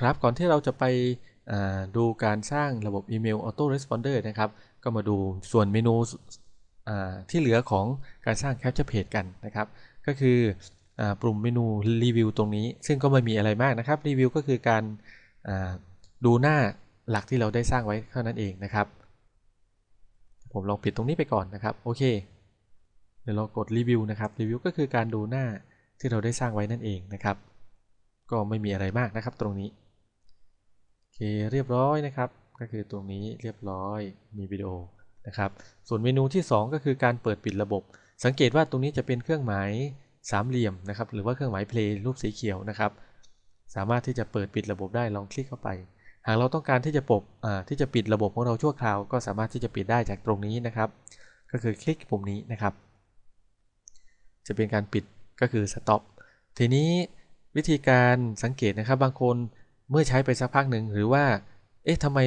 ครับก่อนที่เราจะไปดูการสร้างระบบอีเมล Auto Responder นะครับ ก็มาดูส่วนเมนูที่เหลือของการสร้าง Capture Page กันนะครับ ก็คือปุ่มเมนูรีวิวตรงนี้ ซึ่งก็ไม่มีอะไรมากนะครับรีวิวก็คือการดูหน้าหลักที่เราได้สร้างไว้เท่านั้นเองนะครับ ผมลองปิดตรงนี้ไปก่อนนะครับ โอเค เดี๋ยวเรากดรีวิวนะครับรีวิวก็คือการดูหน้าที่เราได้สร้างไว้นั่นเองนะครับ ก็ไม่มีอะไรมากนะครับตรงนี้ เคเรียบร้อยนะครับ ก็คือตรงนี้เรียบร้อยมีวิดีโอนะครับ ส่วนเมนูที่ 2 ก็คือการเปิดปิดระบบ สังเกตว่าตรงนี้จะเป็นเครื่องหมายสามเหลี่ยมนะครับ หรือว่าเครื่องหมายเพลย์รูปสีเขียวนะครับ สามารถที่จะเปิดปิดระบบได้ลองคลิกเข้าไป หากเราต้องการที่จะปบที่จะปิดระบบของเราชั่วคราว ก็สามารถที่จะปิดได้จากตรงนี้นะครับ ก็คือคลิกปุ่มนี้นะครับ จะเป็นการปิดก็คือ stop ทีนี้วิธีการสังเกตนะครับบางคน เมื่อใช้ไปสักพักหนึ่งหรือว่า เอ๊ะทำไม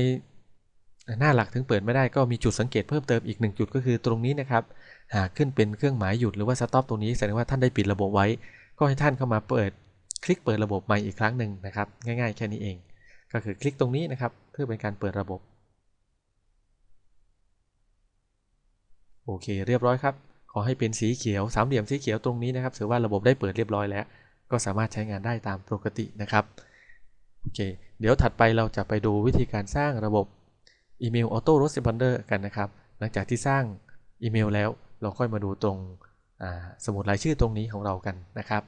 หน้าหลักถึงเปิดไม่ได้ก็มีจุดสังเกตเพิ่มเติมอีกหนึ่งจุดก็คือตรงนี้นะครับ หากขึ้นเป็นเครื่องหมายหยุดหรือว่า stop ตรงนี้แสดงว่าท่านได้ปิดระบบไว้ ก็ให้ท่านเข้ามาเปิดคลิกเปิดระบบใหม่อีกครั้งหนึ่งนะครับ ง่ายๆ แค่นี้เอง ก็คือคลิกตรงนี้นะครับ เพื่อเป็นการเปิดระบบ โอเค เรียบร้อยครับ ขอให้เป็นสีเขียวสามเหลี่ยมสีเขียวตรงนี้นะครับถือว่าระบบได้เปิดเรียบร้อยแล้ว ก็สามารถใช้งานได้ตามปกตินะครับ โอเค เดี๋ยวถัดไปเราจะไปดูวิธีการสร้างระบบอีเมลออโต้รสเซบันเดอร์กันนะครับ หลังจากที่สร้างอีเมลแล้วเราค่อยมาดูตรงสมุดรายชื่อตรงนี้ของเรากันนะครับ